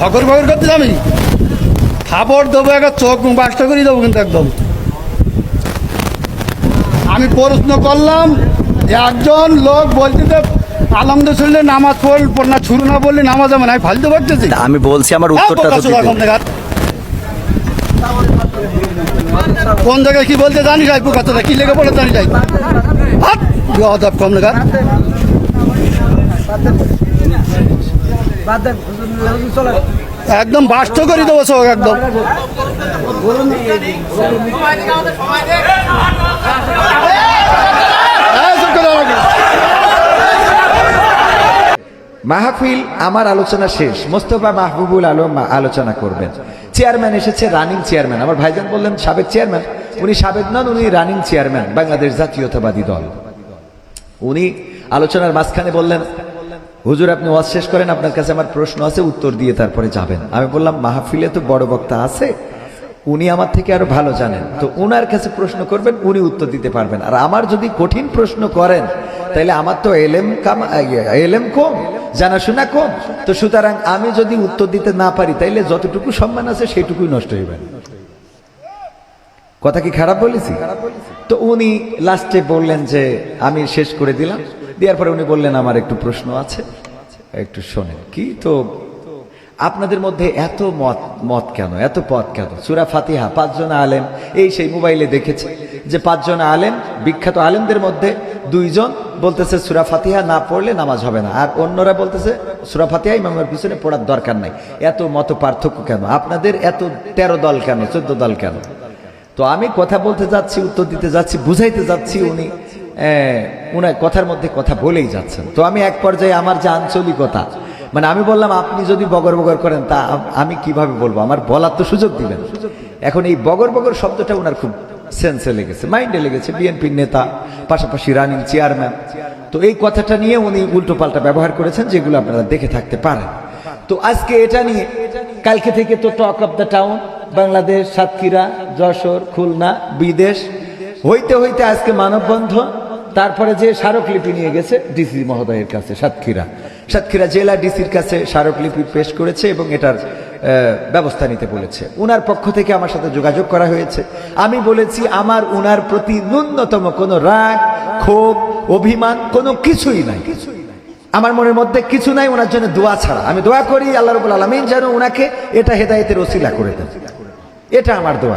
ভগর ভগর করতে আমি খাবার দেবো একটা চোখ বাসটা করে দেবো কিন্তু একদম। আমি প্রশ্ন করলাম একজন লোক বলতে যে আলমদ শুনলে নামাজ পড় না শুরু না বললে নামাজ হবে না। আমি ফালতু ভাবতেছি আমি বলছি আমার উত্তরটা তো। কোন জায়গায় কি বলতে জানি যাই পোকাতটা কি লেগে পড়ে জানি যাই হাত কম লেগার একদম বাস্ত করে দেবো চোখ একদম। দাঁড়াও। মাহফিল আমার আলোচনা শেষ। মোস্তফা মাহবুবুল আলম আলোচনা করবেন। চেয়ারম্যান এসেছে রানিং চেয়ারম্যান। আমার ভাইজান বললেন সাবেক চেয়ারম্যান। উনি সাবেক নন উনি রানিং চেয়ারম্যান বাংলাদেশ জাতীয়তাবাদী দল। উনি আলোচনার মাঝখানে বললেন হুজুর, আপনি ওয়াজ শেষ করেন, আপনার কাছে আমার প্রশ্ন আছে, উত্তর দিয়ে তারপরে যাবেন। আমি বললাম, মাহফিলে তো বড় বক্তা আছে, উনি আমার থেকে আরও ভালো জানেন। তো উনার কাছে প্রশ্ন করবেন, উনি উত্তর দিতে পারবেন। আর আমার যদি কঠিন প্রশ্ন করেন তাহলে আমার তো এলেম কাম এলেম কম, জানাশোনা কম। তো সুতরাং আমি যদি উত্তর দিতে না পারি, তাইলে যতটুকু সম্মান আছে, সেটুকুই নষ্ট হইবে। কথা কি খারাপ বলেছি? তো উনি লাস্টে বললেন যে, আমি শেষ করে দিলাম। দেওয়ার পরে উনি বললেন, আমার একটু প্রশ্ন আছে। একটু শোনেন, কি তো? আপনাদের মধ্যে এত মত মত কেন? এত পথ কেন? সুরা ফাতিহা পাঁচজন আলেম, এই সেই মোবাইলে দেখেছে যে পাঁচজন আলেম, বিখ্যাত আলেমদের মধ্যে দুইজন বলতেছে, সুরা ফাতিহা না পড়লে নামাজ হবে না। আর অন্যরা বলতেছে, সুরা ফাতিহা ইমামের পিছনে পড়ার দরকার নাই। এত মত পার্থক্য কেন? আপনাদের এত তেরো দল কেন? চোদ্দ দল কেন? তো আমি কথা বলতে যাচ্ছি, উত্তর দিতে যাচ্ছি, বুঝাইতে যাচ্ছি উনি। উনার কথার মধ্যে কথা বলেই যাচ্ছেন। তো আমি এক পর্যায়ে আমার যে আঞ্চলিকতা মানে আমি বললাম, আপনি যদি বগর বগর করেন, তা আমি কীভাবে বলব? আমার বলার তো সুযোগ দিবেন এখন এই বগর বগর শব্দটা ওনার খুব সেন্সে লেগেছে মাইন্ডে লেগেছে বিএনপির নেতা, পাশাপাশি রানিং চেয়ারম্যান তো এই কথাটা নিয়ে উনি উল্টো পাল্টা ব্যবহার করেছেন, যেগুলো আপনারা দেখে থাকতে পারেন। তো আজকে এটা নিয়ে, কালকে থেকে তো talk of the town Bangladesh, Satkhira, Jessore, Khulna, বিদেশ, হইতে হইতে আজকে মানববন্ধন তারপরে যে স্মারকলিপি নিয়ে গেছে ডিসি মহোদয়ের কাছে, সাতক্ষীরা। সাতক্ষীরা জেলা ডিসির কাছে স্মারকলিপি পেশ করেছে এবং এটার ব্যবস্থা নিতে বলেছে। উনার পক্ষ থেকে আমার সাথে যোগাযোগ করা হয়েছে। আমি বলেছি, আমার উনার প্রতি ন্যূনতম কোনো রাগ, ক্ষোভ, অভিমান কোনো কিছুই নাই। কিছুই আমার মনের মধ্যে কিছু নাই ওনার জন্য দোয়া ছাড়া। আমি দোয়া করি, আল্লাহ রবুল আলমিন যেন ওনাকে এটা হেদায়েতের ওসিলা করে দেন। এটা আমার দোয়া।